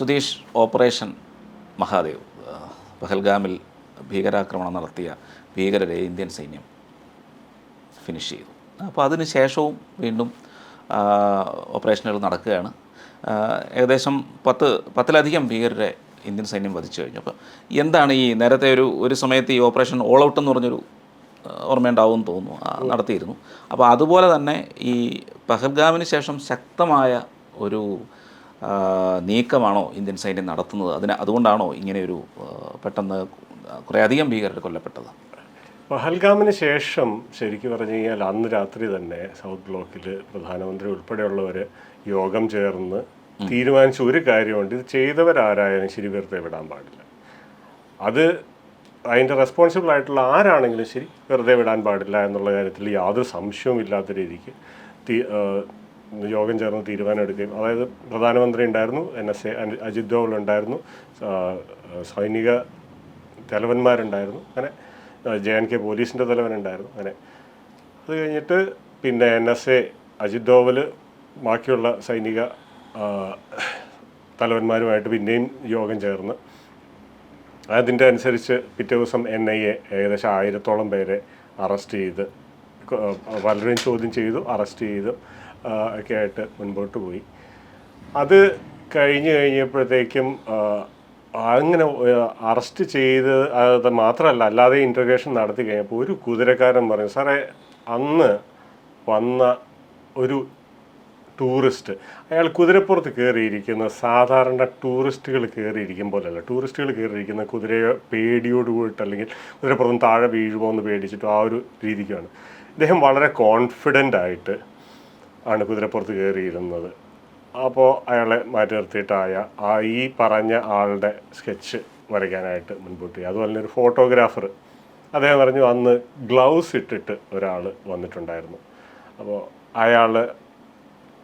Sudheesh operation Mahadev. പഹൽഗാമിൽ ഭീകരാക്രമണം നടത്തിയ ഭീകരരെ ഇന്ത്യൻ സൈന്യം ഫിനിഷ് ചെയ്തു. അപ്പോൾ അതിന് ശേഷവും വീണ്ടും ഓപ്പറേഷനുകൾ നടക്കുകയാണ്. ഏകദേശം പത്ത് പത്തിലധികം ഭീകരരെ ഇന്ത്യൻ സൈന്യം വധിച്ചു കഴിഞ്ഞു. അപ്പോൾ എന്താണ് ഈ നേരത്തെ ഒരു ഒരു സമയത്ത് ഈ ഓപ്പറേഷൻ ഓൾ ഔട്ട് എന്ന് പറഞ്ഞൊരു ഓർമ്മയുണ്ടാവും തോന്നുന്നു. നടത്തിയിരുന്നു. അപ്പോൾ അതുപോലെ തന്നെ ഈ പഹൽഗാമിന് ശേഷം ശക്തമായ ഒരു നീക്കമാണോ ഇന്ത്യൻ സൈന്യം നടത്തുന്നത്? അതിന് അതുകൊണ്ടാണോ ഇങ്ങനെയൊരു പെട്ടെന്ന് കുറേയധികം ഭീകരർ കൊല്ലപ്പെട്ടത്? പഹൽഗാമിന് ശേഷം ശരിക്കും പറഞ്ഞു കഴിഞ്ഞാൽ അന്ന് രാത്രി തന്നെ സൗത്ത് ബ്ലോക്കിൽ പ്രധാനമന്ത്രി ഉൾപ്പെടെയുള്ളവർ യോഗം ചേർന്ന് തീരുമാനിച്ച ഒരു കാര്യമുണ്ട്. ഇത് ചെയ്തവരാരായാലും ശരി വെറുതെ വിടാൻ പാടില്ല. അത് അതിന്റെ റെസ്പോൺസിബിൾ ആയിട്ടുള്ള ആരാണെങ്കിലും ശരി വെറുതെ വിടാൻ പാടില്ല എന്നുള്ള കാര്യത്തിൽ യാതൊരു സംശയവും ഇല്ലാത്ത രീതിക്ക് യോഗം ചേർന്ന് തീരുമാനം എടുക്കുകയും അതായത് പ്രധാനമന്ത്രി ഉണ്ടായിരുന്നു N S A Ajit Doval ഉണ്ടായിരുന്നു സൈനിക തലവന്മാരുണ്ടായിരുന്നു അങ്ങനെ ജെ എൻ കെ പോലീസിന്റെ തലവനുണ്ടായിരുന്നു അങ്ങനെ. അത് കഴിഞ്ഞിട്ട് പിന്നെ N S A Ajit Doval ബാക്കിയുള്ള സൈനിക തലവന്മാരുമായിട്ട് പിന്നെയും യോഗം ചേർന്ന്. അതിന്റെ അനുസരിച്ച് പിറ്റേ ദിവസം എൻ ഐ എ ഏകദേശം ആയിരത്തോളം പേരെ അറസ്റ്റ് ചെയ്ത് പലരെയും ചോദ്യം ചെയ്തു അറസ്റ്റ് ചെയ്തു. ഒക്കെ ആയിട്ട് മുൻപോട്ട് പോയി. അത് കഴിഞ്ഞ് കഴിഞ്ഞപ്പോഴത്തേക്കും അങ്ങനെ അറസ്റ്റ് ചെയ്ത് അത് മാത്രമല്ല അല്ലാതെ ഇന്റർഗേഷൻ നടത്തി കഴിഞ്ഞപ്പോൾ ഒരു കുതിരക്കാരൻ പറഞ്ഞു സാറേ അന്ന് വന്ന ഒരു ടൂറിസ്റ്റ് അയാൾ കുതിരപ്പുറത്ത് കയറിയിരിക്കുന്ന സാധാരണ ടൂറിസ്റ്റുകൾ കയറിയിരിക്കും പോലെയല്ല ടൂറിസ്റ്റുകൾ കയറിയിരിക്കുന്ന കുതിരയെ പേടിയോട് കൂടിയിട്ട് അല്ലെങ്കിൽ കുതിരപ്പുറത്ത് താഴെ വീഴുമോ എന്ന് പേടിച്ചിട്ടോ ആ ഒരു രീതിക്കാണ്. അദ്ദേഹം വളരെ കോൺഫിഡന്റ് ആയിട്ട് ആണ് കുതിരപ്പുറത്ത് കയറിയിരുന്നത്. അപ്പോൾ അയാളെ മാറ്റി നിർത്തിയിട്ടായ ആ ഈ പറഞ്ഞ ആളുടെ സ്കെച്ച് വരയ്ക്കാനായിട്ട് മുൻപോട്ട് അതുപോലെ തന്നെ ഒരു ഫോട്ടോഗ്രാഫർ. അദ്ദേഹം പറഞ്ഞു അന്ന് ഗ്ലൗസ് ഇട്ടിട്ട് ഒരാൾ വന്നിട്ടുണ്ടായിരുന്നു. അപ്പോൾ അയാൾ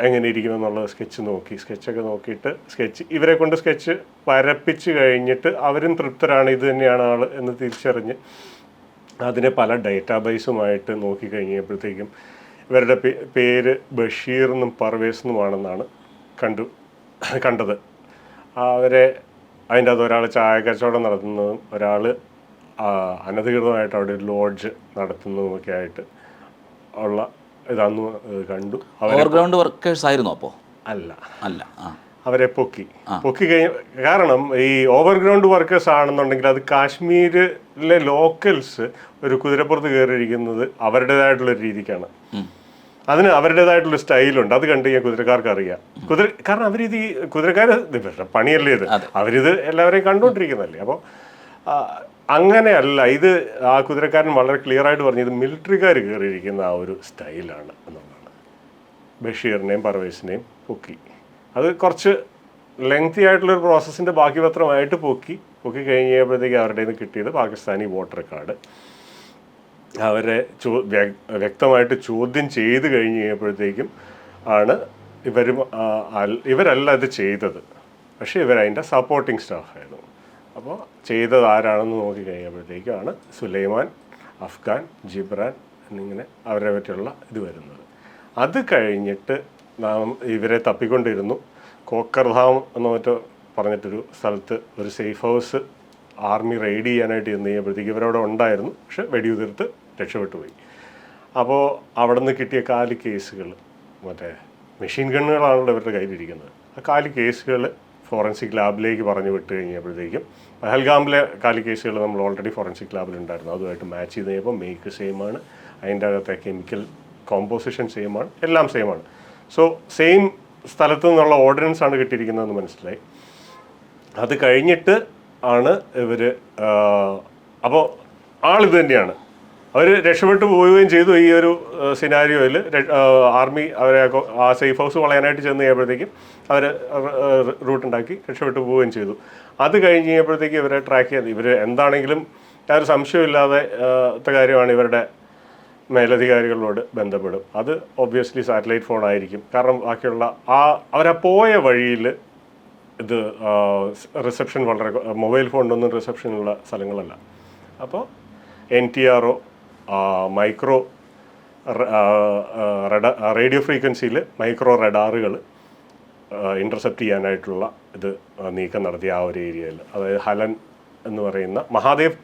എങ്ങനെ ഇരിക്കുന്നു എന്നുള്ള സ്കെച്ച് നോക്കി. സ്കെച്ചൊക്കെ നോക്കിയിട്ട് സ്കെച്ച് ഇവരെ കൊണ്ട് സ്കെച്ച് വരപ്പിച്ച് കഴിഞ്ഞിട്ട് അവരും തൃപ്തരാണ്. ഇത് തന്നെയാണ് ആൾ എന്ന് തിരിച്ചറിഞ്ഞ് അതിനെ പല ഡേറ്റാബേസുമായിട്ട് നോക്കി കഴിഞ്ഞപ്പോഴത്തേക്കും ഇവരുടെ പേര് ബഷീർ എന്നും പർവേസ് എന്നുമാണെന്നാണ് കണ്ടു കണ്ടത്. അവരെ അതിന്റെ അത് ഒരാൾ ചായ കച്ചവടം നടത്തുന്നതും ഒരാൾ അനധികൃതമായിട്ട് അവിടെ ഒരു ലോഡ്ജ് നടത്തുന്നതുമൊക്കെ ആയിട്ട് ഉള്ള ഇതന്ന് കണ്ടു. ഓവർഗ്രൗണ്ട് വർക്കേഴ്സ് ആയിരുന്നു അപ്പോൾ അല്ല. അല്ല അവരെ പൊക്കി. പൊക്കി കഴിഞ്ഞ കാരണം ഈ ഓവർഗ്രൗണ്ട് വർക്കേഴ്സ് ആണെന്നുണ്ടെങ്കിൽ അത് കാശ്മീരിലെ ലോക്കൽസ് ഒരു കുതിരപ്പുറത്ത് കയറിയിരിക്കുന്നത് അവരുടേതായിട്ടുള്ള രീതിക്കാണ്. അതിന് അവരുടേതായിട്ടുള്ള സ്റ്റൈലുണ്ട്. അത് കണ്ടു കഴിഞ്ഞാൽ കുതിരക്കാർക്ക് അറിയാം. കുതിര കാരണം അവരിത് ഈ കുതിരക്കാർ പണിയല്ലേ ഇത്? അവരിത് എല്ലാവരെയും കണ്ടുകൊണ്ടിരിക്കുന്നതല്ലേ അപ്പോൾ അങ്ങനെയല്ല ഇത് ആ കുതിരക്കാരൻ വളരെ ക്ലിയർ ആയിട്ട് പറഞ്ഞു ഇത് മിലിറ്ററിക്കാർ കയറിയിരിക്കുന്ന ആ ഒരു സ്റ്റൈലാണ് എന്നുള്ളതാണ്. ബഷീറിനെയും പർവേസിനെയും പൊക്കി. അത് കുറച്ച് ലെങ്തി ആയിട്ടുള്ളൊരു പ്രോസസ്സിന്റെ ബാക്കി പത്രമായിട്ട് പൊക്കി. പൊക്കി കഴിഞ്ഞപ്പോഴത്തേക്ക് അവരുടെ നിന്ന് കിട്ടിയത് പാകിസ്ഥാനി വോട്ടർ കാർഡ്. അവരെ ചോ വ്യ- വ്യക്തമായിട്ട് ചോദ്യം ചെയ്ത് കഴിഞ്ഞ് കഴിഞ്ഞപ്പോഴത്തേക്കും ആണ് ഇവരും ഇവരല്ല ഇത് ചെയ്തത്. പക്ഷേ ഇവരതിന്റെ സപ്പോർട്ടിങ് സ്റ്റാഫായിരുന്നു അപ്പോൾ ചെയ്തത് ആരാണെന്ന് നോക്കി കഴിഞ്ഞപ്പോഴത്തേക്കാണ് സുലൈമാൻ അഫ്ഗാൻ ജിബ്രാൻ എന്നിങ്ങനെ അവരെ പറ്റിയുള്ള ഇത് വരുന്നത്. അത് കഴിഞ്ഞിട്ട് നാം ഇവരെ തപ്പിക്കൊണ്ടിരുന്നു. കോക്കർധാം എന്ന് മറ്റോ പറഞ്ഞിട്ടൊരു സ്ഥലത്ത് ഒരു സേഫ് ഹൗസ് ആർമി റെയ്ഡ് ചെയ്യാനായിട്ട് ചെന്ന് കഴിഞ്ഞപ്പോഴത്തേക്ക് ഇവരവിടെ ഉണ്ടായിരുന്നു. പക്ഷെ വെടിയുതിർത്ത് രക്ഷപ്പെട്ടു പോയി അപ്പോൾ അവിടെ നിന്ന് കിട്ടിയ കാൽ കേസുകൾ മറ്റേ മെഷീൻ ഗണ്ണുകളാണല്ലോ ഇവരുടെ കയ്യിലിരിക്കുന്നത്. ആ കാൽ കേസുകൾ ഫോറൻസിക് ലാബിലേക്ക് പറഞ്ഞു വിട്ട് കഴിഞ്ഞപ്പോഴത്തേക്കും പഹൽഗാമിലെ കാൽ കേസുകൾ നമ്മൾ ഓൾറെഡി ഫോറൻസിക് ലാബിലുണ്ടായിരുന്നു അതുമായിട്ട് മാച്ച് ചെയ്ത് കഴിഞ്ഞപ്പോൾ മേക്ക് ആണ്. അതിന്റെ അകത്തെ കെമിക്കൽ കോമ്പോസിഷൻ സെയിം ആണ്. എല്ലാം സെയിം ആണ്. സോ സെയിം സ്ഥലത്തു നിന്നുള്ള ഓർഡിനൻസ് ആണ് കിട്ടിയിരിക്കുന്നതെന്ന് മനസ്സിലായി. അത് കഴിഞ്ഞിട്ട് ആണ് ഇവർ അപ്പോൾ ആളിത് തന്നെയാണ്. അവർ രക്ഷപ്പെട്ടു പോവുകയും ചെയ്തു ഈ ഒരു സിനാരിയോയിൽ ആർമി അവരെ ആ സേഫ് ഹൗസ് വളയാനായിട്ട് ചെന്ന് കഴിയുമ്പോഴത്തേക്കും അവർ റൂട്ട് ഉണ്ടാക്കി രക്ഷപ്പെട്ടു പോവുകയും ചെയ്തു. അത് കഴിഞ്ഞ് കഴിയുമ്പോഴത്തേക്കും ഇവരെ ട്രാക്ക് ചെയ്യാൻ ഇവർ എന്താണെങ്കിലും ഒരു സംശയമില്ലാതെ കാര്യമാണ് ഇവരുടെ മേലധികാരികളോട് ബന്ധപ്പെടും. അത് ഒബ്വിയസ്ലി സാറ്റലൈറ്റ് ഫോൺ ആയിരിക്കും. കാരണം ബാക്കിയുള്ള ആ അവരാ പോയ വഴിയിൽ ഇത് റിസപ്ഷൻ വളരെ മൊബൈൽ ഫോണിനൊന്നും റിസപ്ഷനുള്ള സ്ഥലങ്ങളല്ല. അപ്പോൾ N T R micro radio ഫ്രീക്വൻസിയിൽ മൈക്രോ റഡാറുകൾ ഇന്റർസെപ്റ്റ് ചെയ്യാനായിട്ടുള്ള ഇത് നീക്കം നടത്തിയ ആ ഒരു ഏരിയയിൽ. അതായത് ഹലൻ എന്ന് പറയുന്ന മഹാദേവ്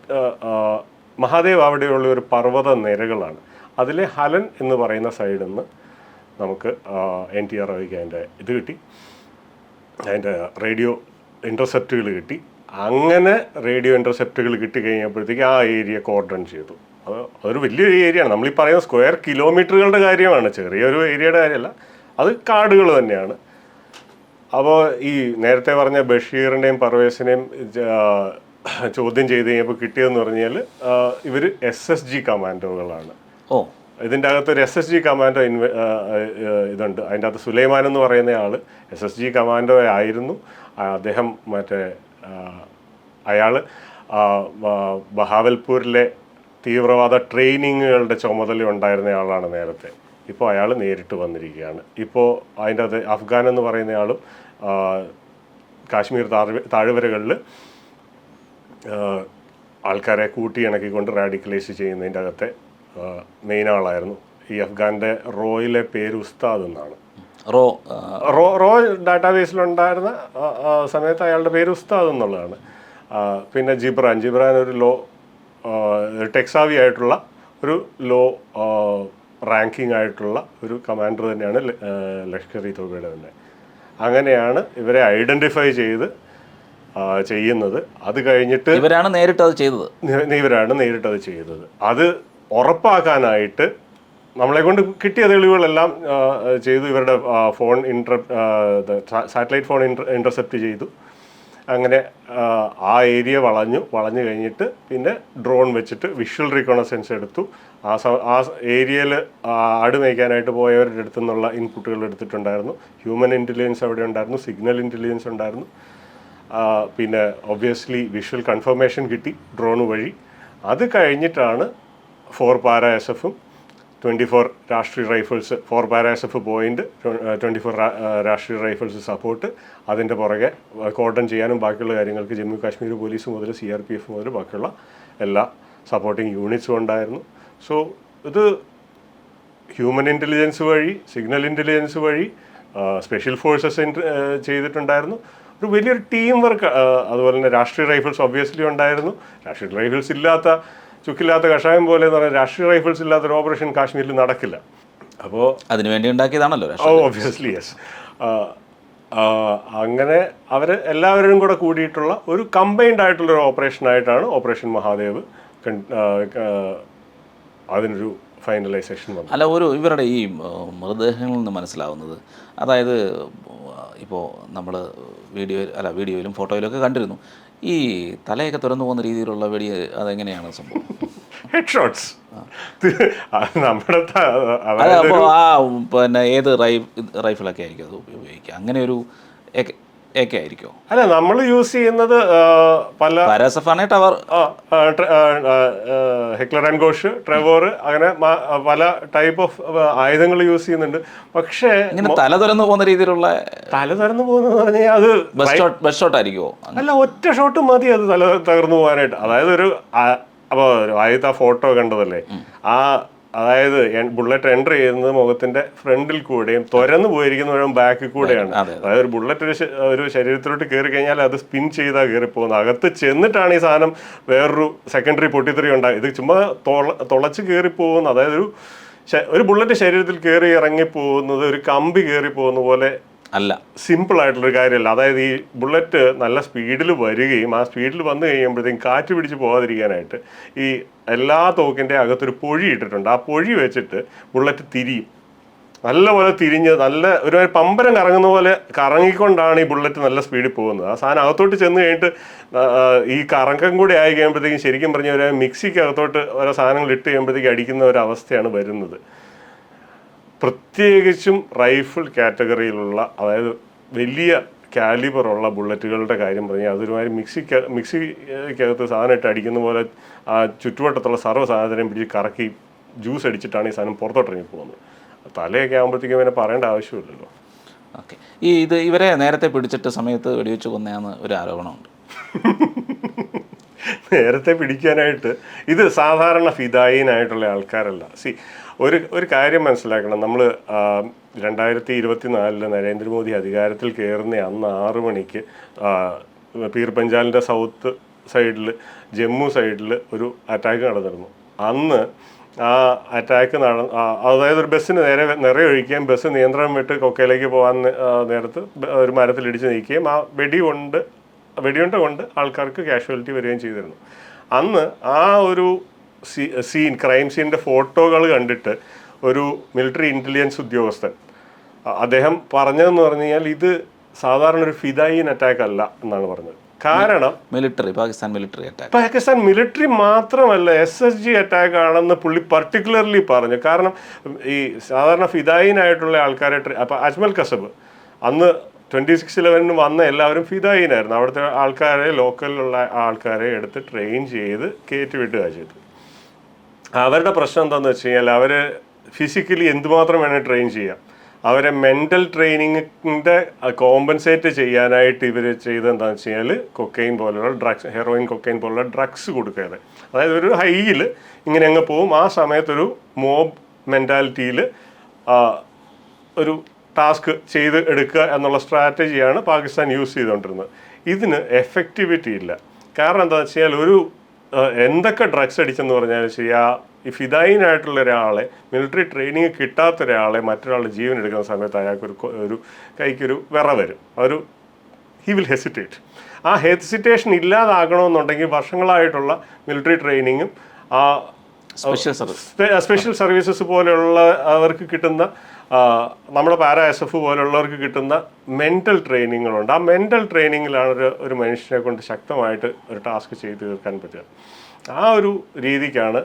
മഹാദേവ് അവിടെയുള്ള ഒരു പർവത നിരകളാണ്. അതിലെ ഹലൻ എന്ന് പറയുന്ന സൈഡിൽ നിന്ന് നമുക്ക് എൻ ടി ആർ ഒക്ക് അതിന്റെ ഇത് കിട്ടി. അതിന്റെ റേഡിയോ ഇന്റർസെപ്റ്റുകൾ കിട്ടി. അങ്ങനെ റേഡിയോ ഇന്റർസെപ്റ്റുകൾ കിട്ടി കഴിഞ്ഞപ്പോഴത്തേക്ക് ആ ഏരിയ കോർഡൺ ചെയ്തു. അത് അതൊരു വലിയൊരു ഏരിയയാണ്. നമ്മൾ ഈ പറയുന്ന സ്ക്വയർ കിലോമീറ്ററുകളുടെ കാര്യമാണ്. ചെറിയൊരു ഏരിയയുടെ കാര്യമല്ല. അത് കാടുകൾ തന്നെയാണ്. അപ്പോൾ ഈ നേരത്തെ പറഞ്ഞ ബഷീറിന്റെയും പർവേസിനെയും ചോദ്യം ചെയ്ത് കഴിഞ്ഞപ്പോൾ കിട്ടിയതെന്ന് പറഞ്ഞാൽ ഇവർ എസ് എസ് ജി കമാൻഡോകളാണ്. ഓ. ഇതിന്റെ അകത്ത് ഒരു എസ് എസ് ജി കമാൻഡോ ഇൻവെ ഇതുണ്ട്. അതിന്റെ അകത്ത് സുലൈമാൻ എന്ന് പറയുന്ന ആൾ എസ് എസ് ജി കമാൻഡോ ആയിരുന്നു. അദ്ദേഹം മറ്റേ അയാൾ ബഹാവൽപൂരിലെ തീവ്രവാദ ട്രെയിനിങ്ങുകളുടെ ചുമതല ഉണ്ടായിരുന്ന ആളാണ് നേരത്തെ. ഇപ്പോൾ അയാൾ നേരിട്ട് വന്നിരിക്കുകയാണ്. ഇപ്പോൾ അതിന്റെ അത് അഫ്ഗാൻ എന്ന് പറയുന്ന ആളും കാശ്മീർ താഴ്വ താഴ്വരകളിൽ ആൾക്കാരെ കൂട്ടിയിണക്കിക്കൊണ്ട് റാഡിക്കലൈസ് ചെയ്യുന്നതിന്റെ അകത്തെ മെയിൻ ആളായിരുന്നു. ഈ അഫ്ഗാന്റെ റോയിലെ പേര് ഉസ്താദ് എന്നാണ്. റോ റോ റോ ഡാറ്റാബേസിലുണ്ടായിരുന്ന സമയത്ത് അയാളുടെ പേര് ഉസ്താദ് എന്നുള്ളതാണ്. പിന്നെ ജിബ്രാൻ. ജിബ്രാൻ ഒരു ലോ ടെക്സാവി ആയിട്ടുള്ള ഒരു ലോ റാങ്കിങ് ആയിട്ടുള്ള ഒരു കമാൻഡർ തന്നെയാണ് ലഷ്കർ ഇ തോബയുടെ തന്നെ. അങ്ങനെയാണ് ഇവരെ ഐഡന്റിഫൈ ചെയ്ത് ചെയ്യുന്നത്. അത് കഴിഞ്ഞിട്ട് ഇവരാണ് നേരിട്ട് അത് ചെയ്തത്. ഇവരാണ് നേരിട്ട് അത് ചെയ്തത്. അത് ഉറപ്പാക്കാനായിട്ട് നമ്മളെ കൊണ്ട് കിട്ടിയ തെളിവുകളെല്ലാം ചെയ്തു. ഇവരുടെ phone inter satellite phone inter intercept ചെയ്തു. അങ്ങനെ ആ, ഏരിയ വളഞ്ഞു വളഞ്ഞു കഴിഞ്ഞിട്ട് പിന്നെ ഡ്രോൺ വെച്ചിട്ട് വിഷ്വൽ റീകോണസെൻസ് എടുത്തു. ആ സ ആ ഏരിയയിൽ ആട് മേയ്ക്കാനായിട്ട് പോയവരുടെ അടുത്തു നിന്നുള്ള ഇൻപുട്ടുകൾ എടുത്തിട്ടുണ്ടായിരുന്നു. ഹ്യൂമൻ ഇന്റലിജൻസ് അവിടെ ഉണ്ടായിരുന്നു സിഗ്നൽ ഇന്റലിജൻസ് ഉണ്ടായിരുന്നു. പിന്നെ ഒബ്വിയസ്ലി വിഷ്വൽ കൺഫർമേഷൻ കിട്ടി ഡ്രോൺ വഴി. അത് കഴിഞ്ഞിട്ടാണ് ഫോർ പാര എസ് എഫും twenty four Rashtriya Rifles four para SF point twenty four Rashtriya Rifles support അതിന്റെ പുറകെ കോർഡൺ ചെയ്യാനും ബാക്കിയുള്ള കാര്യങ്ങൾക്ക് ജമ്മു കാശ്മീർ പോലീസ് മുതൽ സി ആർ പി എഫ് മുതൽ ബാക്കിയുള്ള എല്ലാ സപ്പോർട്ടിങ് യൂണിറ്റ്സും ഉണ്ടായിരുന്നു. സോ ഇത് ഹ്യൂമൻ ഇന്റലിജൻസ് വഴി സിഗ്നൽ ഇന്റലിജൻസ് വഴി സ്പെഷ്യൽ ഫോഴ്സസ് ചെയ്തിട്ടുണ്ടായിരുന്നു. ഒരു വലിയൊരു ടീം വർക്ക് അതുപോലെ തന്നെ രാഷ്ട്രീയ റൈഫിൾസ് ഒബ്വിയസ്ലി ഉണ്ടായിരുന്നു. രാഷ്ട്രീയ റൈഫിൾസ് ഇല്ലാത്ത ചുക്കില്ലാത്ത കഷായം പോലെ എന്ന് പറഞ്ഞാൽ രാഷ്ട്രീയ റൈഫിൾസ് ഇല്ലാത്ത ഒരു ഓപ്പറേഷൻ കാശ്മീരിൽ നടക്കില്ല. അപ്പോൾ അതിനു വേണ്ടി ഉണ്ടാക്കിയതാണല്ലോ ഓ ഒബ്വിയസ്ലി യെസ് അങ്ങനെ അവർ എല്ലാവരും കൂടെ കൂടിയിട്ടുള്ള ഒരു കമ്പൈൻഡ് ആയിട്ടുള്ള ഒരു ഓപ്പറേഷൻ ആയിട്ടാണ് ഓപ്പറേഷൻ മഹാദേവ് അതിനൊരു ഫൈനലൈസേഷൻ വന്നത്. അല്ല ഒരു ഇവരുടെ ഈ മൃതദേഹങ്ങളിൽ നിന്ന് മനസ്സിലാവുന്നത്. അതായത് ഇപ്പോൾ നമ്മൾ വീഡിയോ അല്ല വീഡിയോയിലും ഫോട്ടോയിലും ഒക്കെ കണ്ടിരുന്നു. ഈ തലയൊക്കെ തുറന്നു പോകുന്ന രീതിയിലുള്ള വെടി അതെങ്ങനെയാണ് സംഭവം? ഹെഡ് ഷോട്ട്സ് നമ്മുടെ അപ്പോൾ ആ പിന്നെ ഏത് റൈഫിളൊക്കെ ആയിരിക്കും അത് ഉപയോഗിക്കുക. അങ്ങനെ ഒരു എക്കെ ആയിരിക്കുമോ അല്ല നമ്മൾ യൂസ് ചെയ്യുന്നത് പല പാരാസഫാണെ Tavor. Heckler and Koch Tavor അങ്ങനെ പല ടൈപ്പ് ഓഫ് ആയുധങ്ങൾ യൂസ് ചെയ്യുന്നുണ്ട്. പക്ഷേ ഇങ്ങനെ തല തുറന്നു പോകുന്ന രീതിയിലുള്ള തല തുറന്നു പോകുന്നത് പറഞ്ഞാൽ അത് ബസ് ഷോട്ട് ബസ് ഷോട്ട് ആയിരിക്കുമോ അല്ല ഒറ്റ ഷോട്ട് മതി അത് തല തകർന്നു പോകാനായിട്ട്. അതായത് ഒരു അപ്പോൾ ആദ്യത്തെ ആ ഫോട്ടോ കണ്ടതല്ലേ? ആ അതായത് ബുള്ളറ്റ് എന്റർ ചെയ്യുന്നത് മുഖത്തിന്റെ ഫ്രണ്ടിൽ കൂടെയും തുരന്നു പോയിരിക്കുന്ന മുഴുവൻ ബാക്കിൽ കൂടെയാണ്. അതായത് ഒരു ബുള്ളറ്റ് ഒരു ഒരു ശരീരത്തിലോട്ട് കയറി കഴിഞ്ഞാൽ അത് സ്പിൻ ചെയ്താൽ കയറി പോകുന്നത് അകത്ത് ചെന്നിട്ടാണ് ഈ സാധനം വേറൊരു സെക്കൻഡറി പൊട്ടിത്തെറി ഉണ്ടാകും ഇത് ചുമ്മാ തൊള തുളച്ച് കയറി പോകുന്ന അതായത് ഒരു ഒരു ബുള്ളറ്റ് ശരീരത്തിൽ കയറി ഇറങ്ങി പോകുന്നത് ഒരു കമ്പി കയറി പോകുന്ന പോലെ അല്ല. സിമ്പിൾ ആയിട്ടുള്ളൊരു കാര്യമല്ല. അതായത് ഈ ബുള്ളറ്റ് നല്ല സ്പീഡിൽ വരികയും ആ സ്പീഡിൽ വന്നു കഴിയുമ്പോഴത്തേക്കും കാറ്റ് പിടിച്ച് പോകാതിരിക്കാനായിട്ട് ഈ എല്ലാ തോക്കിന്റെ അകത്തൊരു പൊഴി ഇട്ടിട്ടുണ്ട്. ആ പൊഴി വെച്ചിട്ട് ബുള്ളറ്റ് തിരിയും. നല്ലപോലെ തിരിഞ്ഞ് നല്ല ഒരു പമ്പരം കറങ്ങുന്ന പോലെ കറങ്ങിക്കൊണ്ടാണ് ഈ ബുള്ളറ്റ് നല്ല സ്പീഡിൽ പോകുന്നത്. ആ സാധനം അകത്തോട്ട് ചെന്ന് കഴിഞ്ഞിട്ട് ഈ കറക്കം കൂടി ആയി കഴിയുമ്പോഴത്തേക്കും ശരിക്കും പറഞ്ഞ ഒരു മിക്സിക്ക് അകത്തോട്ട് ഓരോ സാധനങ്ങൾ ഇട്ട് കഴിയുമ്പോഴത്തേക്കും അടിക്കുന്ന ഒരു അവസ്ഥയാണ് വരുന്നത്. പ്രത്യേകിച്ചും റൈഫിൾ കാറ്റഗറിയിലുള്ള അതായത് വലിയ കാലിബറുള്ള ബുള്ളറ്റുകളുടെ കാര്യം പറഞ്ഞാൽ അതൊരുമാതിരി മിക്സി മിക്സിക്കകത്ത് സാധനം ഇട്ട് അടിക്കുന്ന പോലെ ആ ചുറ്റുവട്ടത്തുള്ള സർവ സാധനം പിടിച്ച് കറക്കി ജ്യൂസ് അടിച്ചിട്ടാണ് ഈ സാധനം പുറത്തോട്ടിറങ്ങി പോകുന്നത്. തലയൊക്കെ ആകുമ്പോഴത്തേക്കും പിന്നെ പറയേണ്ട ആവശ്യമില്ലല്ലോ. ഓക്കെ. ഈ ഇത് ഇവരെ നേരത്തെ പിടിച്ചിട്ട് സമയത്ത് വെടിവെച്ച് കൊന്നയാന്ന് ഒരു ആരോപണമുണ്ട്. നേരത്തെ പിടിക്കാനായിട്ട് ഇത് സാധാരണ ഫിദായിനായിട്ടുള്ള ആൾക്കാരല്ല. സി ഒരു ഒരു കാര്യം മനസ്സിലാക്കണം. നമ്മൾ രണ്ടായിരത്തി ഇരുപത്തി നാലിൽ നരേന്ദ്രമോദി അധികാരത്തിൽ കയറുന്ന അന്ന് ആറു മണിക്ക് പീർ പഞ്ചാലിന്റെ സൗത്ത് സൈഡിൽ ജമ്മു സൈഡിൽ ഒരു അറ്റാക്ക് നടന്നിരുന്നു. അന്ന് ആ അറ്റാക്ക് നട അതായത് ഒരു ബസ്സിന് നേരെ നിറയെ ഒഴിക്കുകയും ബസ് നിയന്ത്രണം വിട്ട് കൊക്കയിലേക്ക് പോകാൻ നേരത്ത് ഒരു മരത്തിലിടിച്ച് നീക്കുകയും ആ വെടി കൊണ്ട് വെടിയുണ്ട കൊണ്ട് ആൾക്കാർക്ക് കാഷ്വാലിറ്റി വരികയും ചെയ്തിരുന്നു. അന്ന് ആ ഒരു സീൻ ക്രൈം സീനിന്റെ ഫോട്ടോകൾ കണ്ടിട്ട് ഒരു മിലിറ്ററി ഇന്റലിജൻസ് ഉദ്യോഗസ്ഥൻ. അദ്ദേഹം പറഞ്ഞതെന്ന് പറഞ്ഞു കഴിഞ്ഞാൽ ഇത് സാധാരണ ഒരു ഫിദായിൻ അറ്റാക്ക് അല്ല എന്നാണ് പറഞ്ഞത്. കാരണം military Pakistan military attack Pakistan military മാത്രമല്ല എസ് എസ് ജി അറ്റാക്ക് ആണെന്ന് പുള്ളി പർട്ടിക്കുലർലി പറഞ്ഞു. കാരണം ഈ സാധാരണ ഫിദായിനായിട്ടുള്ള ആൾക്കാരെ അപ്പം അജ്മൽ കസബ് അന്ന് ട്വന്റി സിക്സ് ഇലവനിന് വന്ന എല്ലാവരും ഫിദായിനായിരുന്നു. അവിടുത്തെ ആൾക്കാരെ ലോക്കലിലുള്ള ആൾക്കാരെ എടുത്ത് ട്രെയിൻ ചെയ്ത് കയറ്റി വിട്ടുക ചെയ്തു അവരുടെ പ്രശ്നം എന്താണെന്ന് വെച്ച് കഴിഞ്ഞാൽ അവർ ഫിസിക്കലി എന്തുമാത്രം വേണേൽ ട്രെയിൻ ചെയ്യാം. അവരെ മെന്റൽ ട്രെയിനിങ്ങിന്റെ കോമ്പൻസേറ്റ് ചെയ്യാനായിട്ട് ഇവർ ചെയ്തത് എന്താണെന്ന് വെച്ച് കഴിഞ്ഞാൽ കൊക്കൈൻ പോലുള്ള ഡ്രഗ്സ് ഹെറോയിൻ കൊക്കൈൻ പോലുള്ള ഡ്രഗ്സ് കൊടുക്കുകയാണ് അതായത് ഒരു ഹൈയിൽ ഇങ്ങനെ അങ്ങ് പോവും. ആ സമയത്തൊരു മോബ് മെന്റാലിറ്റിയിൽ ഒരു ടാസ്ക് ചെയ്ത് എടുക്കുക എന്നുള്ള സ്ട്രാറ്റജിയാണ് പാകിസ്ഥാൻ യൂസ് ചെയ്തുകൊണ്ടിരുന്നത് ഇതിന് എഫക്റ്റിവിറ്റി ഇല്ല. കാരണം എന്താണെന്ന് വെച്ച് കഴിഞ്ഞാൽ ഒരു എന്തൊക്കെ ഡ്രഗ്സ് അടിച്ചെന്ന് പറഞ്ഞാലും ശരി ആ ഈ ഫിദായിൻ ആയിട്ടുള്ള ഒരാളെ മിലിറ്ററി ട്രെയിനിങ് കിട്ടാത്ത ഒരാളെ മറ്റൊരാളുടെ ജീവൻ എടുക്കുന്ന സമയത്ത് അയാൾക്ക് ഒരു കൈക്കൊരു വിറ വരും. ഒരു ഹി വിൽ ഹെസിറ്റേറ്റ് ആ ഹെസിറ്റേഷൻ ഇല്ലാതാകണമെന്നുണ്ടെങ്കിൽ വർഷങ്ങളായിട്ടുള്ള മിലിറ്ററി ട്രെയിനിങ്ങും ആ സ്പെഷ്യൽ സർവീസ് സ്പെഷ്യൽ സർവീസസ് പോലെയുള്ള അവർക്ക് കിട്ടുന്ന നമ്മുടെ പാരാ എസ് എഫ് പോലുള്ളവർക്ക് കിട്ടുന്ന മെന്റൽ ട്രെയിനിങ്ങുകളുണ്ട് ആ മെന്റൽ ട്രെയിനിങ്ങിലാണ് ഒരു ഒരു മനുഷ്യനെ കൊണ്ട് ശക്തമായിട്ട് ഒരു ടാസ്ക് ചെയ്ത് തീർക്കാൻ പറ്റുക. ആ ഒരു രീതിക്കാണ്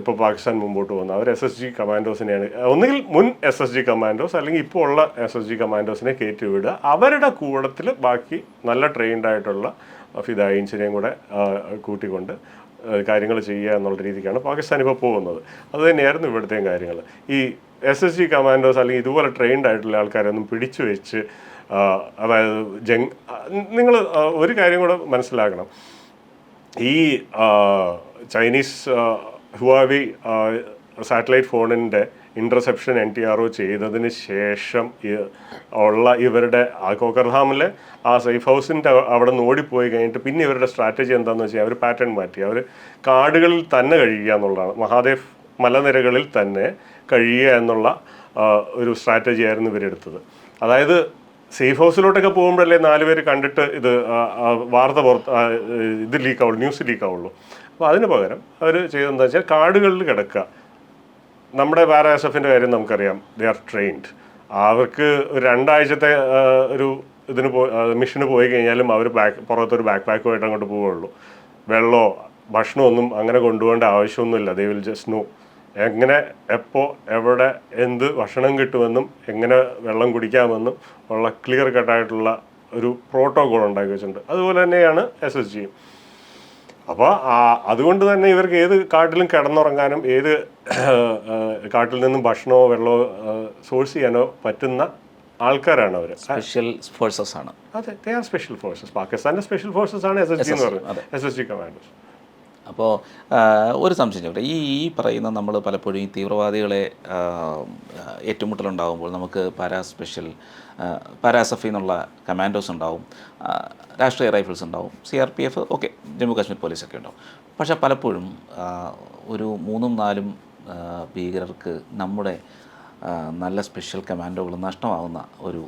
ഇപ്പോൾ പാകിസ്ഥാൻ മുമ്പോട്ട് പോകുന്നത്. അവർ എസ് എസ് ജി കമാൻഡോസിനെയാണ് ഒന്നുകിൽ മുൻ എസ് എസ് ജി കമാൻഡോസ് അല്ലെങ്കിൽ ഇപ്പോൾ ഉള്ള എസ് എസ് ജി കമാൻഡോസിനെ കയറ്റി വിടുക. അവരുടെ കൂടത്തിൽ ബാക്കി നല്ല ട്രെയിൻഡ് ആയിട്ടുള്ള ഫിദായിൻസിനെയും കൂടെ കൂട്ടിക്കൊണ്ട് കാര്യങ്ങൾ ചെയ്യുക എന്നുള്ള രീതിക്കാണ് പാകിസ്ഥാൻ ഇപ്പോൾ പോകുന്നത്. അത് തന്നെയായിരുന്നു ഇവിടുത്തെയും കാര്യങ്ങൾ. ഈ എസ് എസ് ജി കമാൻഡോസ് അല്ലെങ്കിൽ ഇതുപോലെ ട്രെയിൻഡ് ആയിട്ടുള്ള ആൾക്കാരൊന്നും പിടിച്ചു വെച്ച് അതായത് ജങ് നിങ്ങൾ ഒരു കാര്യം കൂടെ മനസ്സിലാക്കണം. ഈ ചൈനീസ് ഹുവാവി സാറ്റലൈറ്റ് ഫോണിന്റെ interception N T R O ചെയ്തതിന് ശേഷം ഉള്ള ഇവരുടെ ആ കോക്കർധാമിലെ ആ സേഫ് ഹൗസിന്റെ അവിടെ നിന്ന് ഓടിപ്പോയി കഴിഞ്ഞിട്ട് പിന്നെ ഇവരുടെ സ്ട്രാറ്റജി എന്താണെന്ന് വെച്ചാൽ അവർ പാറ്റേൺ മാറ്റി. അവർ കാടുകളിൽ തന്നെ കഴിയുക എന്നുള്ളതാണ്. മഹാദേവ് മലനിരകളിൽ തന്നെ കഴിയുക എന്നുള്ള ഒരു സ്ട്രാറ്റജി ആയിരുന്നു ഇവരെടുത്തത്. അതായത് സേഫ് ഹൗസിലോട്ടൊക്കെ പോകുമ്പോഴല്ലേ നാല് പേര് കണ്ടിട്ട് ഇത് വാർത്ത പുറത്ത് ഇത് ലീക്കാവുള്ളൂ ന്യൂസ് ലീക്കാവുള്ളൂ അപ്പോൾ അതിന് പകരം അവർ ചെയ്തതെന്താ വെച്ചാൽ കാടുകളിൽ കിടക്കുക. നമ്മുടെ എഫിന്റെ കാര്യം നമുക്കറിയാം. ദേ ആർ ട്രെയിൻഡ് അവർക്ക് രണ്ടാഴ്ചത്തെ ഒരു ഇതിന് പോ മിഷന് പോയി കഴിഞ്ഞാലും അവർ ബാക്ക് പുറത്തൊരു ബാക്ക് പാക്കുമായിട്ട് അങ്ങോട്ട് പോവുള്ളൂ വെള്ളമോ ഭക്ഷണമൊന്നും അങ്ങനെ കൊണ്ടുപോകേണ്ട ആവശ്യമൊന്നുമില്ല. ദേ വിൽ ജസ്റ്റ് നോ എങ്ങനെ എപ്പോൾ എവിടെ എന്ത് ഭക്ഷണം കിട്ടുമെന്നും എങ്ങനെ വെള്ളം കുടിക്കാമെന്നും ഉള്ള ക്ലിയർ കട്ടായിട്ടുള്ള ഒരു പ്രോട്ടോകോൾ ഉണ്ടാക്കി വെച്ചിട്ടുണ്ട്. അതുപോലെ തന്നെയാണ് എസ് എസ് ജിയും അപ്പോൾ ആ അതുകൊണ്ട് തന്നെ ഇവർക്ക് ഏത് കാട്ടിലും കിടന്നുറങ്ങാനും ഏത് കാട്ടിൽ നിന്നും ഭക്ഷണമോ വെള്ളമോ സോഴ്സ് ചെയ്യാനോ പറ്റുന്ന ആൾക്കാരാണ് അവർ സ്പെഷ്യൽ ഫോഴ്സസ് ആണ്. അതെ ദേ ആർ സ്പെഷ്യൽ ഫോഴ്സസ് പാകിസ്ഥാന്റെ സ്പെഷ്യൽ ഫോഴ്സസ് ആണ് എസ് എസ് ജി എന്ന് പറയുന്നത്. എസ് എസ് ജി കമാൻഡോസ് അപ്പോൾ ഒരു സംശയം ചോട്ടെ ഈ ഈ പറയുന്ന നമ്മൾ പലപ്പോഴും ഈ തീവ്രവാദികളെ ഏറ്റുമുട്ടലുണ്ടാകുമ്പോൾ നമുക്ക് പാരാ സ്പെഷ്യൽ പാരാസഫി എന്നുള്ള കമാൻഡോസ് ഉണ്ടാവും രാഷ്ട്രീയ റൈഫിൾസ് ഉണ്ടാവും C R P F okay Jammu Kashmir പോലീസൊക്കെ ഉണ്ടാവും. പക്ഷേ പലപ്പോഴും ഒരു മൂന്നും നാലും ഭീകരർക്ക് നമ്മുടെ നല്ല സ്പെഷ്യൽ കമാൻഡോകൾ നഷ്ടമാവുന്ന ഒരു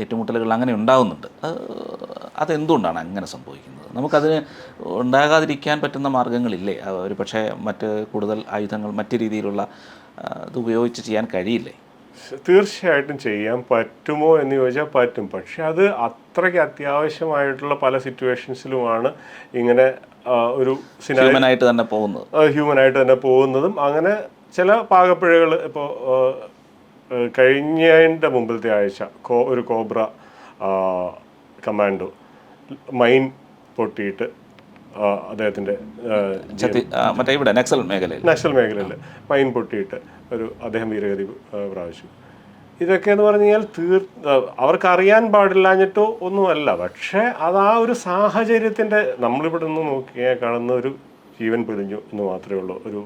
ഏറ്റുമുട്ടലുകൾ അങ്ങനെ ഉണ്ടാകുന്നുണ്ട് അതെന്തുകൊണ്ടാണ് അങ്ങനെ സംഭവിക്കുന്നത്? നമുക്കതിന് ഉണ്ടാകാതിരിക്കാൻ പറ്റുന്ന മാർഗങ്ങളില്ലേ? ആ, ഒരു പക്ഷേ മറ്റ് കൂടുതൽ ആയുധങ്ങൾ മറ്റു രീതിയിലുള്ള ഇത് ഉപയോഗിച്ച് ചെയ്യാൻ കഴിയില്ലേ? തീർച്ചയായിട്ടും ചെയ്യാൻ പറ്റുമോ എന്ന് ചോദിച്ചാൽ പറ്റും. പക്ഷെ അത് അത്രയ്ക്ക് അത്യാവശ്യമായിട്ടുള്ള പല സിറ്റുവേഷൻസിലുമാണ് ഇങ്ങനെ ഒരു ഹ്യൂമനായിട്ട് തന്നെ പോകുന്നത്. ഹ്യൂമനായിട്ട് തന്നെ പോകുന്നതും. അങ്ങനെ ചില പാകപ്പിഴകൾ ഇപ്പോൾ കഴിഞ്ഞതിന്റെ മുമ്പിലത്തെ ആഴ്ച കോ ഒരു കോബ്ര കമാൻഡോ മൈൻ പൊട്ടിയിട്ട് അദ്ദേഹത്തിന്റെ മറ്റേ ഇവിടെ നക്സൽ മേഖലയിൽ. നക്സൽ മേഖലയിൽ മൈൻ പൊട്ടിയിട്ട് ഒരു അദ്ദേഹം വീരഗതി പ്രാവശ്യം. പ്രാപിച്ചു ഇതൊക്കെ എന്ന് പറഞ്ഞു കഴിഞ്ഞാൽ തീർ അവർക്കറിയാൻ പാടില്ലാഞ്ഞിട്ടോ ഒന്നുമല്ല. പക്ഷേ അത് ആ ഒരു സാഹചര്യത്തിന്റെ നമ്മളിവിടെ നിന്ന് നോക്കിയാൽ കാണുന്ന ഒരു ജീവൻ പൊലിഞ്ഞു എന്ന് മാത്രമേ ഉള്ളൂ. ഒരു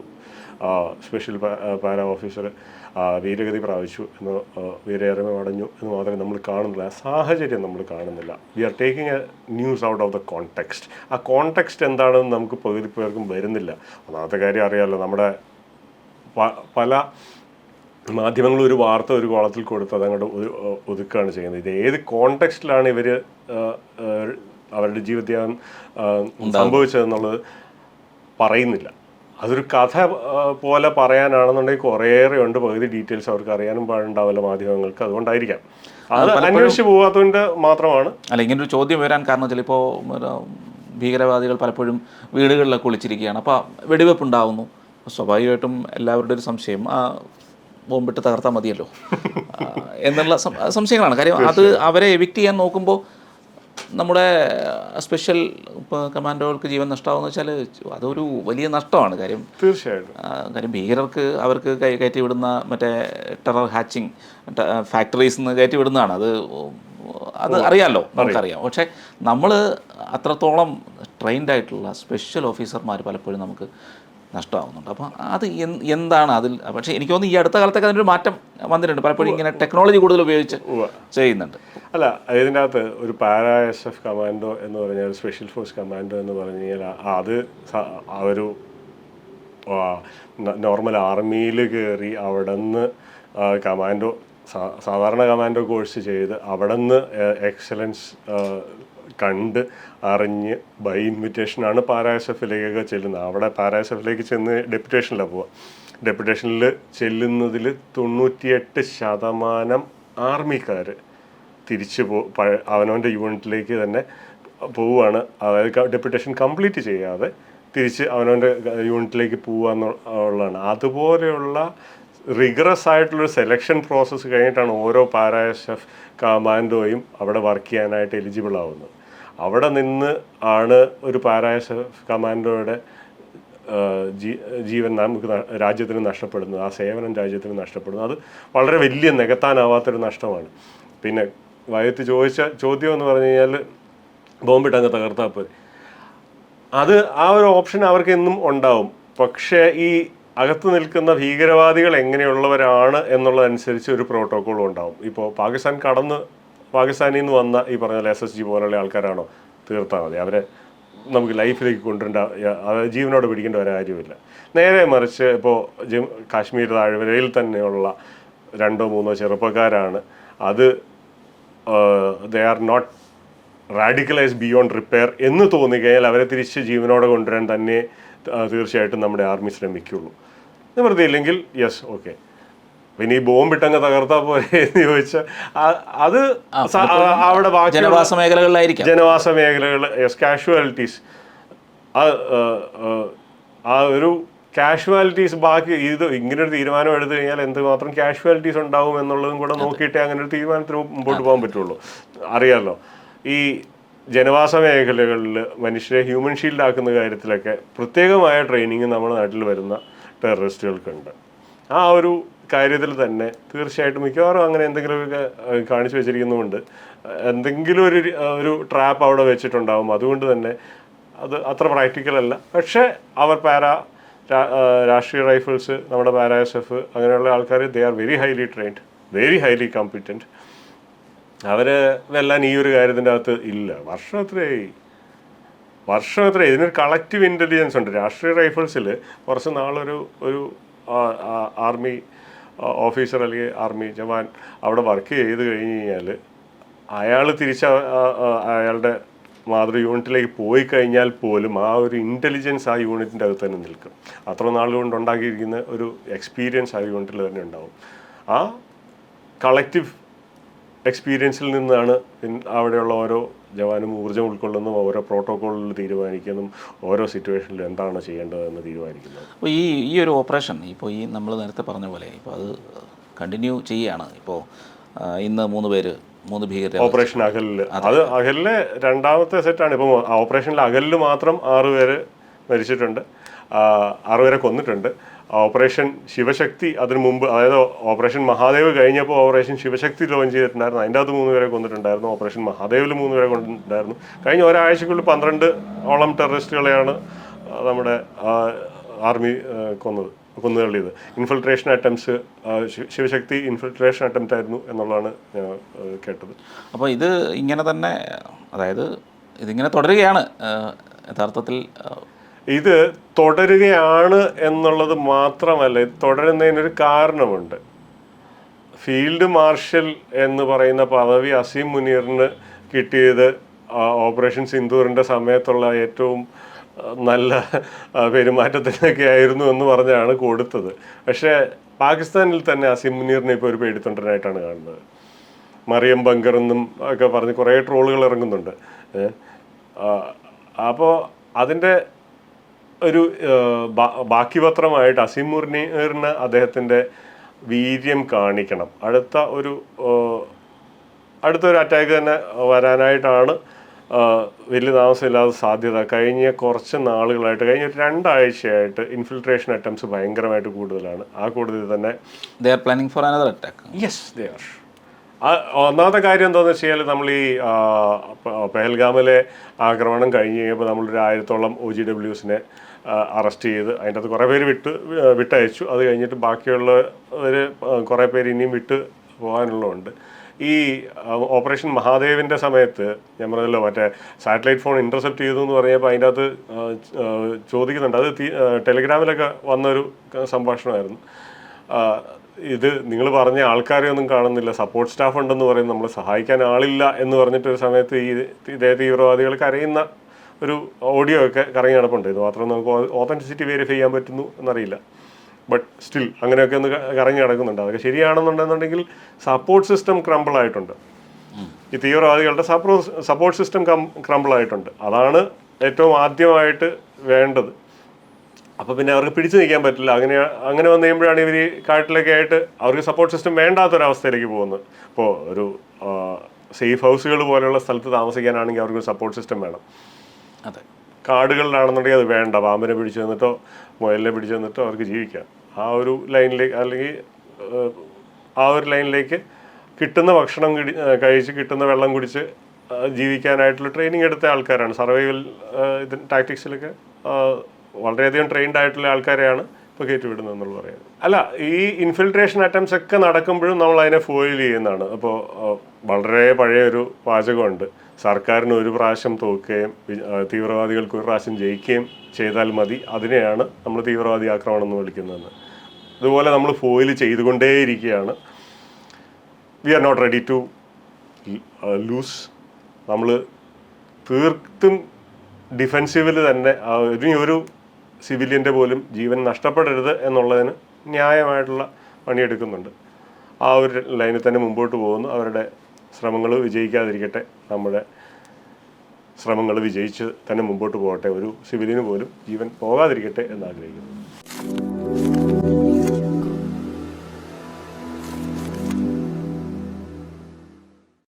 സ്പെഷ്യൽ പാര ഓഫീസർ വീരഗതി പ്രാപിച്ചു എന്ന് വീരേറമ അടഞ്ഞു എന്ന് മാത്രമേ നമ്മൾ കാണുന്നില്ല ആ സാഹചര്യം നമ്മൾ കാണുന്നില്ല. We are taking a news out of the context ആ കോണ്ടെക്സ്റ്റ് എന്താണെന്ന് നമുക്ക് പകുതി പേർക്കും വരുന്നില്ല. ഒന്നാമത്തെ കാര്യം അറിയാമല്ലോ നമ്മുടെ പല മാധ്യമങ്ങൾ ഒരു വാർത്ത ഒരു കോളത്തിൽ കൊടുത്ത് അതങ്ങോട്ട് ഒതു- ഒതുക്കുകയാണ് ചെയ്യുന്നത്. ഇത് ഏത് കോണ്ടെക്സ്റ്റിലാണ് ഇവർ അവരുടെ ജീവിതത്യാഗം സംഭവിച്ചതെന്നുള്ളത് പറയുന്നില്ല. അതൊരു കഥ പോലെ പറയാനാണെന്നുണ്ടെങ്കിൽ കുറേയേറെ ഉണ്ട്. പകുതി ഡീറ്റെയിൽസ് അവർക്ക് അറിയാനും പാടുണ്ടാവില്ല മാധ്യമങ്ങൾക്ക്. അതുകൊണ്ടായിരിക്കാം. അത് അന്വേഷിച്ച് പോകാത്തതിന്റെ മാത്രമാണ്. അല്ല ഒരു ചോദ്യം വരാൻ കാരണം ചിലപ്പോൾ ഇപ്പോൾ ഭീകരവാദികൾ പലപ്പോഴും വീടുകളിലൊക്കെ ഒളിച്ചിരിക്കുകയാണ്. അപ്പോൾ വെടിവെപ്പ് ഉണ്ടാവുന്നു സ്വാഭാവികമായിട്ടും എല്ലാവരുടെ ഒരു സംശയം ആ ബോംബിട്ട് തകർത്താൽ മതിയല്ലോ. എന്നുള്ള സംശയങ്ങളാണ്. കാര്യം അത് അവരെ എവിക്റ്റ് ചെയ്യാൻ നോക്കുമ്പോൾ നമ്മുടെ സ്പെഷ്യൽ കമാൻഡോകൾക്ക് ജീവൻ നഷ്ടമാകുന്ന വെച്ചാൽ അതൊരു വലിയ നഷ്ടമാണ്. കാര്യം തീർച്ചയായിട്ടും. കാര്യം ഭീകരർക്ക് അവർക്ക് കൈ കയറ്റി വിടുന്ന മറ്റേ ടെറർ ഹാച്ചിങ് ഫാക്ടറീസ് നിന്ന് കയറ്റി വിടുന്നതാണ് അത് അത് അറിയാമല്ലോ നമുക്കറിയാം. പക്ഷെ നമ്മൾ അത്രത്തോളം ട്രെയിൻഡ് ആയിട്ടുള്ള സ്പെഷ്യൽ ഓഫീസർമാർ പലപ്പോഴും നമുക്ക് നഷ്ടമാവുന്നുണ്ട്. അപ്പോൾ അത് എന്ത് എന്താണ് അതിൽ? പക്ഷേ എനിക്ക് തോന്നുന്നു ഈ അടുത്ത കാലത്തൊക്കെ അതിനൊരു മാറ്റം വന്നിട്ടുണ്ട്. പലപ്പോഴും ഇങ്ങനെ ടെക്നോളജി കൂടുതൽ ഉപയോഗിച്ച് ചെയ്യുന്നുണ്ട്. അല്ല ഇതിന്റെ അകത്ത് ഒരു പാരാ എസ് എഫ് കമാൻഡോ എന്ന് പറഞ്ഞാൽ സ്പെഷ്യൽ ഫോഴ്സ് കമാൻഡോ എന്ന് പറഞ്ഞു കഴിഞ്ഞാൽ അത് ഒരു നോർമൽ ആർമിയിൽ കയറി അവിടെ നിന്ന് കമാൻഡോ സാധാരണ കമാൻഡോ കോഴ്സ് ചെയ്ത് അവിടെ നിന്ന് എക്സലൻസ് കണ്ട് അറിഞ്ഞ് ബൈ ഇൻവിറ്റേഷനാണ് പാരാ എസ് ചെല്ലുന്നത്. അവിടെ പാരാ എസ് എഫിലേക്ക് ചെന്ന് ഡെപ്യൂട്ടേഷനിലാണ് പോവുക ഡെപ്യൂട്ടേഷനിൽ ചെല്ലുന്നതിൽ തൊണ്ണൂറ്റിയെട്ട് ശതമാനം ആർമിക്കാർ തിരിച്ച് പോ അവനവന്റെ യൂണിറ്റിലേക്ക് തന്നെ പോവുകയാണ് അതായത് ഡെപ്യൂട്ടേഷൻ കംപ്ലീറ്റ് ചെയ്യാതെ തിരിച്ച് അവനവന്റെ യൂണിറ്റിലേക്ക് പോവുക എന്നുള്ളതാണ് അതുപോലെയുള്ള റിഗറസ് ആയിട്ടുള്ളൊരു സെലക്ഷൻ പ്രോസസ്സ് കഴിഞ്ഞിട്ടാണ് ഓരോ പാരാ കമാൻഡോയും അവിടെ വർക്ക് ചെയ്യാനായിട്ട് എലിജിബിൾ ആവുന്നത്. അവിടെ നിന്ന് ആണ് ഒരു പാരായസ കമാൻഡോയുടെ ജീവൻ നമുക്ക് രാജ്യത്തിന് നഷ്ടപ്പെടുന്നത് ആ സേവനം രാജ്യത്തിന് നഷ്ടപ്പെടുന്നത്. അത് വളരെ വലിയ നികത്താനാവാത്തൊരു നഷ്ടമാണ്. പിന്നെ വയത്ത് ചോദിച്ച ചോദ്യം എന്ന് പറഞ്ഞു കഴിഞ്ഞാൽ ബോംബിട്ട് അങ്ങ് തകർത്താൽ പോയി അത് ആ ഒരു ഓപ്ഷൻ അവർക്ക് എന്നും ഉണ്ടാവും. പക്ഷേ ഈ അകത്ത് നിൽക്കുന്ന ഭീകരവാദികൾ എങ്ങനെയുള്ളവരാണ് എന്നുള്ളതനുസരിച്ച് ഒരു പ്രോട്ടോക്കോളും ഉണ്ടാവും. ഇപ്പോൾ പാകിസ്ഥാൻ കടന്ന് പാകിസ്ഥാനിൽ നിന്ന് വന്ന ഈ പറഞ്ഞ എസ് എസ് ജി പോലുള്ള ആൾക്കാരാണോ? തീർത്താൽ മതി. അവരെ നമുക്ക് ലൈഫിലേക്ക് കൊണ്ടുവരേണ്ട ജീവനോട് പിടിക്കേണ്ട ഒരു കാര്യമില്ല നേരെ മറിച്ച് ഇപ്പോൾ ജം കാശ്മീർ താഴ്വരയിൽ തന്നെയുള്ള രണ്ടോ മൂന്നോ ചെറുപ്പക്കാരാണ്. അത് they are not radicalise beyond repair എന്ന് തോന്നിക്കഴിഞ്ഞാൽ അവരെ തിരിച്ച് ജീവനോടെ കൊണ്ടുവരാൻ തന്നെ തീർച്ചയായിട്ടും നമ്മുടെ ആർമി ശ്രമിക്കുള്ളൂ. നിവൃത്തിയില്ലെങ്കിൽ യെസ് ഓക്കെ പിന്നെ ഈ ബോംബിട്ടങ്ങ് തകർത്താ പോലെ എന്ന് ചോദിച്ചാൽ അത് അവിടെ ജനവാസ മേഖലകളിലായിരിക്കും. ജനവാസ മേഖലകൾ കാഷ്വാലിറ്റീസ് ആ ഒരു കാഷ്വാലിറ്റീസ് ബാക്കി ഇത് ഇങ്ങനെ ഒരു തീരുമാനം എടുത്തു കഴിഞ്ഞാൽ എന്തുമാത്രം കാഷ്വാലിറ്റീസ് ഉണ്ടാവും എന്നുള്ളതും കൂടെ നോക്കിയിട്ടേ അങ്ങനെ ഒരു തീരുമാനത്തിന് മുമ്പോട്ട് പോകാൻ പറ്റുള്ളൂ. അറിയാമല്ലോ ഈ ജനവാസ മേഖലകളിൽ മനുഷ്യരെ ഹ്യൂമൻ ഷീൽഡ് ആക്കുന്ന കാര്യത്തിലൊക്കെ പ്രത്യേകമായ ട്രെയിനിങ് നമ്മുടെ നാട്ടിൽ വരുന്ന ടെററിസ്റ്റുകൾക്കുണ്ട് ആ ഒരു കാര്യത്തിൽ തന്നെ തീർച്ചയായിട്ടും മിക്കവാറും അങ്ങനെ എന്തെങ്കിലുമൊക്കെ കാണിച്ചു വെച്ചിരിക്കുന്നതുകൊണ്ട് എന്തെങ്കിലും ഒരു ഒരു ട്രാപ്പ് അവിടെ വെച്ചിട്ടുണ്ടാവും. അതുകൊണ്ട് തന്നെ അത് അത്ര പ്രാക്ടിക്കൽ അല്ല. പക്ഷേ അവർ പാരാ രാഷ്ട്രീയ റൈഫിൾസ് നമ്മുടെ പാരാ എസ് എഫ് അങ്ങനെയുള്ള ആൾക്കാർ they are very highly trained very highly competent അവർ വെല്ലാൻ ഈ ഒരു കാര്യത്തിന്റെ അകത്ത് ഇല്ല. വർഷം എത്രയായി? വർഷം എത്ര ഇതിനൊരു കളക്റ്റീവ് ഇന്റലിജൻസ് ഉണ്ട്. രാഷ്ട്രീയ റൈഫിൾസിൽ കുറച്ച് നാളൊരു ഒരു ആർമി ഓഫീസർ അല്ലെങ്കിൽ ആർമി ജവാൻ അവിടെ വർക്ക് ചെയ്ത് കഴിഞ്ഞ് കഴിഞ്ഞാൽ അയാൾ തിരിച്ച് അയാളുടെ മാതൃ യൂണിറ്റിലേക്ക് പോയി കഴിഞ്ഞാൽ പോലും ആ ഒരു ഇന്റലിജൻസ് ആ യൂണിറ്റിന്റെ അകത്ത് തന്നെ നിൽക്കും. അത്ര നാൾ കൊണ്ട് ഉണ്ടാക്കിയിരിക്കുന്ന ഒരു എക്സ്പീരിയൻസ് ആ യൂണിറ്റിൽ തന്നെ ഉണ്ടാവും. ആ കളക്റ്റീവ് എക്സ്പീരിയൻസിൽ നിന്നാണ് അവിടെയുള്ള ഓരോ ജവാനും ഊർജം ഉൾക്കൊള്ളുന്നതും ഓരോ പ്രോട്ടോക്കോളിൽ തീരുമാനിക്കുന്നതും ഓരോ സിറ്റുവേഷനിലും എന്താണ് ചെയ്യേണ്ടതെന്ന് തീരുമാനിക്കുന്നത്? അപ്പോൾ ഈ ഈ ഒരു ഓപ്പറേഷൻ ഇപ്പോൾ ഈ നമ്മൾ നേരത്തെ പറഞ്ഞ പോലെ ഇപ്പോൾ അത് കണ്ടിന്യൂ ചെയ്യുകയാണ്. ഇപ്പോൾ ഇന്ന് മൂന്ന് പേര് മൂന്ന് ഭീകര ഓപ്പറേഷൻ അകലിൽ അത് അകലിലെ രണ്ടാമത്തെ സെറ്റാണ്. ഇപ്പോൾ ഓപ്പറേഷനിൽ അകലിൽ മാത്രം ആറ് പേര് മരിച്ചിട്ടുണ്ട്. പേരെ കൊന്നിട്ടുണ്ട്. ഓപ്പറേഷൻ ശിവശക്തി അതിനു മുമ്പ് അതായത് ഓപ്പറേഷൻ മഹാദേവ് കഴിഞ്ഞപ്പോൾ ഓപ്പറേഷൻ ശിവശക്തി ലോഞ്ച് ചെയ്തിട്ടുണ്ടായിരുന്നു. അതിന്റെ അകത്ത് മൂന്ന് പേരെ കൊന്നിട്ടുണ്ടായിരുന്നു. ഓപ്പറേഷൻ മഹാദേവിൽ മൂന്ന് പേരെ കൊണ്ടിട്ടുണ്ടായിരുന്നു കഴിഞ്ഞ ഒരാഴ്ചക്കുള്ളിൽ പന്ത്രണ്ട് ഓളം ടെററിസ്റ്റുകളെയാണ് നമ്മുടെ ആർമി കൊന്നത് കൊന്നുതള്ളിയത്. Infiltration attempts Shivashakti infiltration attempt ആയിരുന്നു എന്നുള്ളതാണ് ഞാൻ കേട്ടത്. അപ്പോൾ ഇത് ഇങ്ങനെ തന്നെ അതായത് ഇതിങ്ങനെ തുടരുകയാണ് യഥാർത്ഥത്തിൽ ഇത് തുടരുകയാണ് എന്നുള്ളത് മാത്രമല്ല ഇത് തുടരുന്നതിനൊരു കാരണമുണ്ട്. ഫീൽഡ് മാർഷൽ എന്ന് പറയുന്ന പദവി അസീം മുനീറിന് കിട്ടിയത് ഓപ്പറേഷൻ സിന്ദൂറിന്റെ സമയത്തുള്ള ഏറ്റവും നല്ല പെരുമാറ്റത്തിനൊക്കെ ആയിരുന്നു എന്ന് പറഞ്ഞാണ് കൊടുത്തത്. പക്ഷേ പാകിസ്ഥാനിൽ തന്നെ അസീം മുനീറിനെ ഇപ്പോൾ ഒരു പേടിത്തൊണ്ടനായിട്ടാണ് കാണുന്നത്. മറിയം ബങ്കർ എന്നും ഒക്കെ പറഞ്ഞ് കുറേ ട്രോളുകൾ ഇറങ്ങുന്നുണ്ട്. അപ്പോൾ അതിന്റെ ഒരു ബാക്കി പത്രമായിട്ട് അസീം മുർനീറിന് അദ്ദേഹത്തിന്റെ വീര്യം കാണിക്കണം. അടുത്ത ഒരു അടുത്തൊരു അറ്റാക്ക് തന്നെ വരാനായിട്ടാണ് വലിയ താമസമില്ലാതെ സാധ്യത. കഴിഞ്ഞ കുറച്ച് നാളുകളായിട്ട് കഴിഞ്ഞ ഒരു രണ്ടാഴ്ചയായിട്ട് ഇൻഫിൽട്രേഷൻ അറ്റംപ്റ്റ്സ് ഭയങ്കരമായിട്ട് കൂടുതലാണ്. ആ കൂടുതൽ തന്നെ they are planning for another attack yes they are ഒന്നാമത്തെ കാര്യം എന്താണെന്ന് വെച്ച് കഴിഞ്ഞാൽ നമ്മൾ ഈ പെഹൽഗാമിലെ ആക്രമണം കഴിഞ്ഞ് കഴിയുമ്പോൾ നമ്മളൊരു ആയിരത്തോളം ഒ ജി ഡബ്ല്യൂസിനെ അറസ്റ്റ് ചെയ്ത് അതിന്റെ അകത്ത് കുറേ പേര് വിട്ട് വിട്ടയച്ചു. അത് കഴിഞ്ഞിട്ട് ബാക്കിയുള്ളവർ കുറേ പേര് ഇനിയും വിട്ട് പോകാനുള്ളതുണ്ട്. ഈ ഓപ്പറേഷൻ മഹാദേവിന്റെ സമയത്ത് ഞാൻ പറഞ്ഞല്ലോ മറ്റേ സാറ്റലൈറ്റ് ഫോൺ ഇന്റർസെപ്റ്റ് ചെയ്തു എന്ന് പറഞ്ഞപ്പോൾ അതിന്റെ അകത്ത് ചോദിക്കുന്നുണ്ട്. അത് ടെലിഗ്രാമിലൊക്കെ വന്നൊരു സംഭാഷണമായിരുന്നു. ഇത് നിങ്ങൾ പറഞ്ഞ ആൾക്കാരെ ഒന്നും കാണുന്നില്ല. സപ്പോർട്ട് സ്റ്റാഫ് ഉണ്ടെന്ന് പറയും നമ്മളെ സഹായിക്കാൻ ആളില്ല എന്ന് പറഞ്ഞിട്ട് ഒരു സമയത്ത് ഈ ഇതേ തീവ്രവാദികൾ കരയുന്ന ഒരു ഓഡിയോ ഒക്കെ കറങ്ങി നടപ്പുണ്ട്. ഇത് മാത്രം നമുക്ക് ഓതന്റിസിറ്റി വെരിഫൈ ചെയ്യാൻ പറ്റുന്നു എന്നറിയില്ല. ബട്ട് സ്റ്റിൽ അങ്ങനെയൊക്കെ ഒന്ന് കറങ്ങി നടക്കുന്നുണ്ട്. അതൊക്കെ ശരിയാണെന്നുണ്ടെന്നുണ്ടെങ്കിൽ സപ്പോർട്ട് സിസ്റ്റം ക്രംബിൾ ആയിട്ടുണ്ട്. ഈ തീവ്രവാദികളുടെ സപ്പോർട്ട് സിസ്റ്റം ക്രംബിൾ ആയിട്ടുണ്ട്. അതാണ് ഏറ്റവും ആദ്യമായിട്ട് വേണ്ടത്. അപ്പോൾ പിന്നെ അവർക്ക് പിടിച്ചു നിൽക്കാൻ പറ്റില്ല. അങ്ങനെ അങ്ങനെ വന്നു കഴിയുമ്പോഴാണ് ഇവർ കാട്ടിലൊക്കെ ആയിട്ട് അവർക്ക് സപ്പോർട്ട് സിസ്റ്റം വേണ്ടാത്തൊരവസ്ഥയിലേക്ക് പോകുന്നത്. ഇപ്പോൾ ഒരു സേഫ് ഹൗസുകൾ പോലെയുള്ള സ്ഥലത്ത് താമസിക്കാനാണെങ്കിൽ അവർക്ക് സപ്പോർട്ട് സിസ്റ്റം വേണം. അതെ. കാടുകളിലാണെന്നുണ്ടെങ്കിൽ അത് വേണ്ട. പാമ്പിനെ പിടിച്ചു തന്നിട്ടോ മുയലിനെ പിടിച്ചു തന്നിട്ടോ അവർക്ക് ജീവിക്കാം. ആ ഒരു ലൈനിലേക്ക് അല്ലെങ്കിൽ ആ ഒരു ലൈനിലേക്ക് കിട്ടുന്ന ഭക്ഷണം കിടി കഴിച്ച് കിട്ടുന്ന വെള്ളം കുടിച്ച് ജീവിക്കാനായിട്ടുള്ള ട്രെയിനിങ് എടുത്ത ആൾക്കാരാണ്. സർവൈവൽ ടാക്ടിക്സിലൊക്കെ വളരെയധികം ട്രെയിൻഡ് ആയിട്ടുള്ള ആൾക്കാരെയാണ് ഇപ്പോൾ കയറ്റിവിടുന്നത് എന്നുള്ള പറയുന്നത്. അല്ല ഈ ഇൻഫിൽട്രേഷൻ അറ്റംപ്റ്റ്സ് ഒക്കെ നടക്കുമ്പോഴും നമ്മൾ അതിനെ ഫോയിൽ ചെയ്യുന്നതാണ്. അപ്പോൾ വളരെ പഴയ ഒരു വാചകമുണ്ട് സർക്കാരിന് ഒരു പ്രാവശ്യം തോക്കുകയും തീവ്രവാദികൾക്ക് ഒരു പ്രാവശ്യം ജയിക്കുകയും ചെയ്താൽ മതി. അതിനെയാണ് നമ്മൾ തീവ്രവാദി ആക്രമണം എന്ന് വിളിക്കുന്നത് അതുപോലെ നമ്മൾ foil ചെയ്തുകൊണ്ടേയിരിക്കുകയാണ്. We are not ready to lose നമ്മൾ തീർത്തും ഡിഫെൻസീവിൽ തന്നെ ഒരു സിവിലിയന്റെ പോലും ജീവൻ നഷ്ടപ്പെടരുത് എന്നുള്ളതിന് ന്യായമായിട്ടുള്ള പണിയെടുക്കുന്നുണ്ട്. ആ ഒരു ലൈനിൽ തന്നെ മുമ്പോട്ട് പോകുന്നു. അവരുടെ ശ്രമങ്ങൾ വിജയിക്കാതിരിക്കട്ടെ. നമ്മുടെ ശ്രമങ്ങൾ വിജയിച്ച് തന്നെ മുമ്പോട്ട് പോകട്ടെ. ഒരു സിവിലിന് പോലും ജീവൻ പോകാതിരിക്കട്ടെ എന്ന് ആഗ്രഹിക്കുന്നു